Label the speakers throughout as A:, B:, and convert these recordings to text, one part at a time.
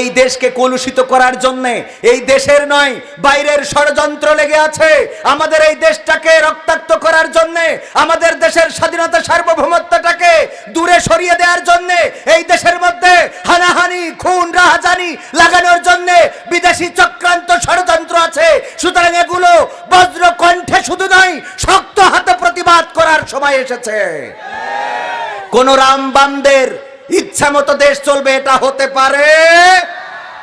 A: এই দেশকে কলুষিত করার জন্য, এই দেশের নয়, বাইরের ষড়যন্ত্র লেগে আছে। আমাদের এই দেশটাকে রক্তাক্ত করার জন্য, আমাদের দেশের স্বাধীনতা সার্বভৌমত্বটাকে দূরে সরিয়ে দেওয়ার জন্য, এই দেশের মধ্যে হানাহানি, খুন, রাহাজানি লাগানোর জন্য বিদেশি চক্রান্ত ষড়যন্ত্র আছে। সুতরাং এগুলো বজ্র কণ্ঠে শুধু নয়, শক্ত হাতে প্রতিবাদ করার সময় এসেছে। কোন রামবামদের ইচ্ছা মতো দেশ চলবে, এটা হতে পারে।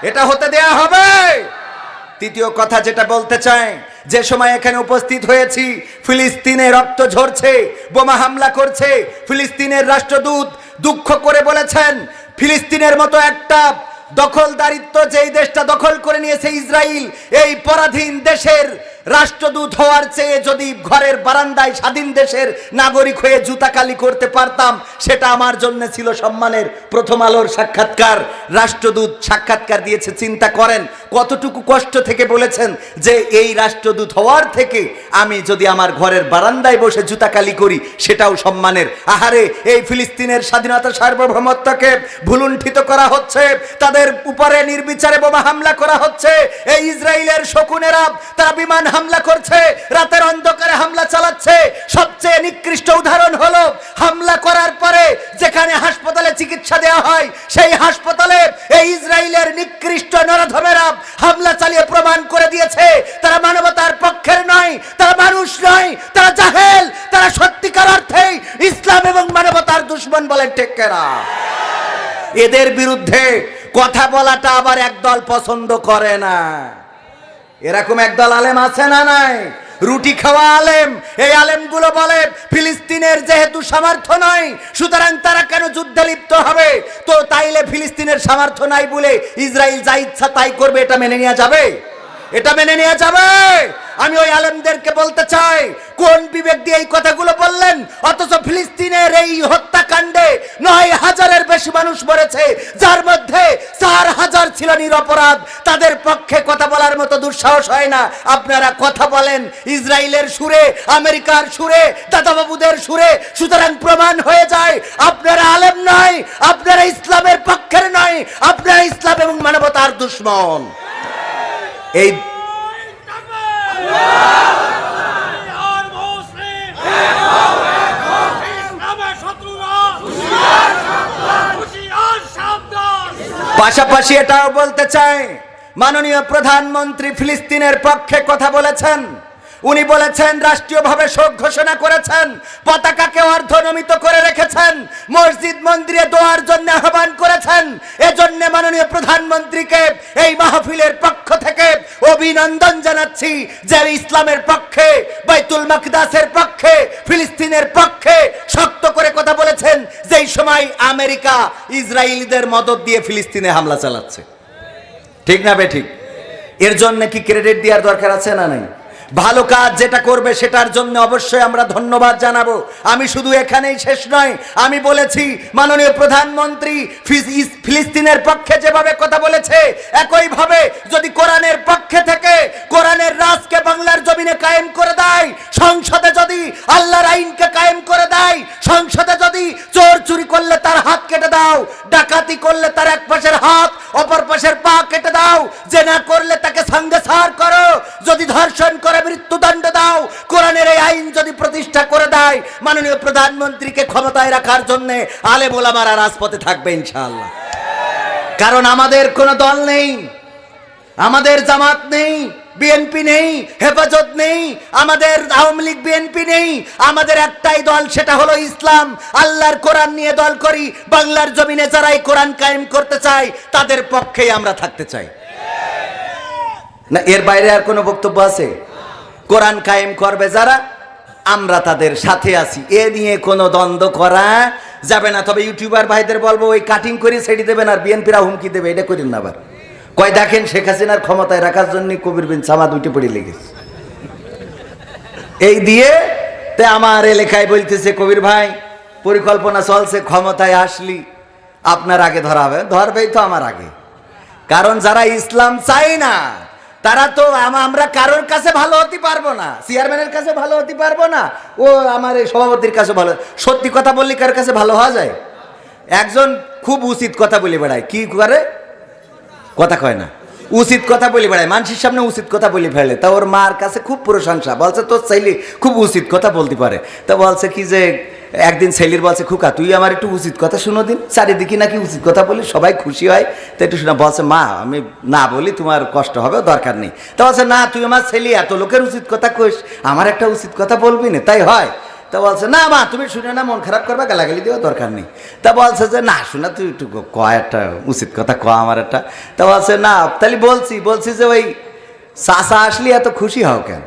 A: এটা হতে দেয়া হবে। তৃতীয় কথা যেটা বলতে চাই, যে সময় এখানে উপস্থিত হয়েছি, ফিলিস্তিনে রক্ত ঝরছে, বোমা হামলা করছে, ফিলিস্তিনের রাষ্ট্রদূত দুঃখ করে বলেছেন, ফিলিস্তিনের মতো একটা দখলদারিত্ব যেই দেশটা দখল করে নিয়েছে ইসরায়েল এই পরাধীন দেশের রাষ্ট্রদূত হওয়ার চেয়ে যদি ঘরের বারান্দায় স্বাধীন দেশের নাগরিক হয়ে জুতাকালি করতে পারতাম, সেটা আমার জন্য ছিল সম্মানের প্রথম আলোর সাক্ষাৎকার। রাষ্ট্রদূত সাক্ষাৎকার দিয়েছে, চিন্তা করেন, কতটুকু কষ্ট থেকে বলেছেন যে এই রাষ্ট্রদূত হওয়ার থেকে আমি যদি আমার ঘরের বারান্দায় বসে জুতাকালি করি, সেটাও সম্মানের। আহারে, এই ফিলিস্তিনের স্বাধীনতা সার্বভৌমত্বকে ভুলুণ্ঠিত করা হচ্ছে, তাদের উপরে নির্বিচারে বোমা হামলা করা হচ্ছে, এই ইসরায়েলের শকুনেরা তারা বিমান হামলা করছে, রাতের অন্ধকারে হামলা চালাচ্ছে। সবচেয়ে নিকৃষ্ট উদাহরণ হলো, হামলা করার পরে যেখানে হাসপাতালে চিকিৎসা দেওয়া হয়, সেই হাসপাতালে এই ইসরায়েলের নিকৃষ্ট নরধমেরা হামলা চালিয়ে প্রমাণ করে দিয়েছে। তারা মানবতার পক্ষের নয়, তারা মানুষ নয়, তারা জাহেল, তারা সত্যিকার অর্থেই ইসলাম এবং মানবতার দুশ্মন বলেন টেক্কেরা এদের বিরুদ্ধে কথা বলাটা আবার একদল পছন্দ করে না। এরকম একদল আলেম আছে না নাই? রুটি খাওয়া আলেম। এই আলেমগুলো বলে, ফিলিস্তিনের যেহেতু সামর্থ্য নয় সুতরাং তারা কেন যুদ্ধে লিপ্ত হবে? তো তাইলে ফিলিস্তিনের সামর্থ্য নাই বলে ইসরায়েল যা ইচ্ছা তাই করবে, এটা মেনে নেওয়া যাবে? এটা মেনে নেওয়া যাবে? আমি ওই আলেমদেরকে বলতে চাই, কোন বিবেক দিয়ে এই কথাগুলো বললেন? অথচ ফিলিস্তিনের এই হত্যাকাণ্ডে নয় হাজারের বেশি মানুষ মরেছে, যার মধ্যে চার হাজার ছিল নিরপরাধ। তাদের পক্ষে কথা বলার মতো দুঃসাহস হয় না। আপনারা কথা বলেন, ইসরায়েলের সুরে, আমেরিকার সুরে, দাদাবাবুদের সুরে, সুতরাং প্রমাণ হয়ে যায়, আপনারা আলেম নয়, আপনারা ইসলামের পক্ষের নয়, আপনারা ইসলাম এবং মানবতার দুশ্মন। এই
B: আর মুসলিম ইসলামের শত্রুরা হুঁশিয়ার সাবধান
A: পাশাপাশি এটাও বলতে চাই, মাননীয় প্রধানমন্ত্রী ফিলিস্তিনের পক্ষে কথা বলেছেন। উনি বলেছেন, রাষ্ট্রীয়ভাবে শোক ঘোষণা করেছেন, পতাকাকে অর্ধনমিত করে রেখেছেন, মসজিদ মন্দিরে দোয়ার জন্য আহ্বান করেছেন। এজন্য মাননীয় প্রধানমন্ত্রীকে এই মাহফিলের পক্ষ থেকে অভিনন্দন জানাচ্ছি যে ইসলামের পক্ষে, বাইতুল মাকদাসের পক্ষে, ফিলিস্তিনের পক্ষে শক্ত করে কথা বলেছেন। সময় আমেরিকা ইসরায়েলিদের মদত দিয়ে ফিলিস্তিনে হামলা চালাচ্ছে। ঠিক না বে ঠিক? এর জন্য কি ক্রেডিট দেওয়ার দরকার আছে না নাই? ভালো কাজ যেটা করবে সেটার জন্য অবশ্যই আমরা ধন্যবাদ জানাব। আমি শুধু এখানেই শেষ নয়, আমি বলেছি, মাননীয় প্রধানমন্ত্রী ফিলিস্তিনের পক্ষে যেভাবে কথা বলেছে, একইভাবে যদি কোরআনের পক্ষে থেকে কোরআনের বাংলার জমিনে কায়েম করে দেয়, সংসদে যদি আল্লাহর আইনকে কায়েম করে দেয়, সংসদে যদি চোর চুরি করলে তার হাত কেটে দাও, ডাকাতি করলে তার এক পাশের হাত, অপর পাশের পা কেটে দাও, জেনা করলে তাকে সঙ্গে সার করো, যদি ধর্ষণ করে মৃত্যুদণ্ড দাও, কোরআনের এই আইন যদি প্রতিষ্ঠা করে দেয়, মাননীয় প্রধানমন্ত্রীকে ক্ষমতায় রাখার জন্য আলে মোলামারা রাজপথে থাকবে ইনশাআল্লাহ। কারণ আমাদের কোনো দল নেই। আমাদের জামাত নেই, বিএনপি নেই, হেফাজত নেই, আমাদের আওয়ামী লীগ, বিএনপি নেই। আমাদের একটাই দল, সেটা হলো ইসলাম। আল্লাহর কোরআন নিয়ে দল করি, বাংলার জমিনে যারাই কোরআন কায়েম করতে চাই তাদের পক্ষেই আমরা থাকতে চাই। না, এর বাইরে আর কোনো বক্তব্য আছে? কোরআন কায়েম করবে যারা, আমরা তাদের সাথে আছি। এ নিয়ে কোনো দ্বন্দ্ব করা যাবে না। তবে ইউটিউবার ভাইদের বলব, ওই কাটিং করে ছেড়ে দেবেন, আর বিএনপিরা হুমকি দেবে, এটা করেন না আবার। কয় দেখেন শেখ হাসিনার ক্ষমতায় রাখার জন্য কবির বিন সামাদ উঠে পড়ে লেগেছে। এই দিয়ে তে আমার এলাকায় বলতেছে, কবির ভাই, পরিকল্পনা চলছে, ক্ষমতায় আসলি, আপনার আগে ধরা হবে। ধরবেই তো আমার আগে। কারণ যারা ইসলাম চাই না, তারা তো আমরা কারোর কাছে ভালো হতে পারব না, চেয়ারম্যানের কাছে ভালো হতে পারব না, ও আমার এই সভাপতির কাছে ভালো সত্যি কথা বললে কার কাছে ভালো হওয়া যায়? একজন খুব উচিত কথা বলে বেড়ায়। কি করে? কথা কয় না। উচিত কথা বলি বেড়ায়। মানুষের সামনে উচিত কথা বলি ফেলে। তা ওর মার কাছে খুব প্রশংসা। বলছে, তোর ছেলে খুব উচিত কথা বলতে পারে। তা বলছে কি যে, একদিন ছেলির বলছে, খুকা, তুই আমার একটু উচিত কথা শুনো দিন। চারিদিকে নাকি উচিত কথা বলি, সবাই খুশি হয় তো একটু শোনা, বলছে, মা, আমি না বলি তোমার কষ্ট হবে, দরকার নেই। তা বলছে, না, তুই আমার ছেলে, এত লোকের উচিত কথা কইস। আমার একটা উচিত কথা বলবি না। তাই হয়। তা বলছে, না মা, তুমি শুনে না মন খারাপ করবা, গালাগালি দেওয়া দরকার নেই। তা বলছে যে, না, শুনে তুই একটু ক একটা উচিত কথা, ক আমার একটা। তা বলছে, না, তাহলে বলছি বলছি যে ওই চাষা আসলে এত খুশি হও কেন?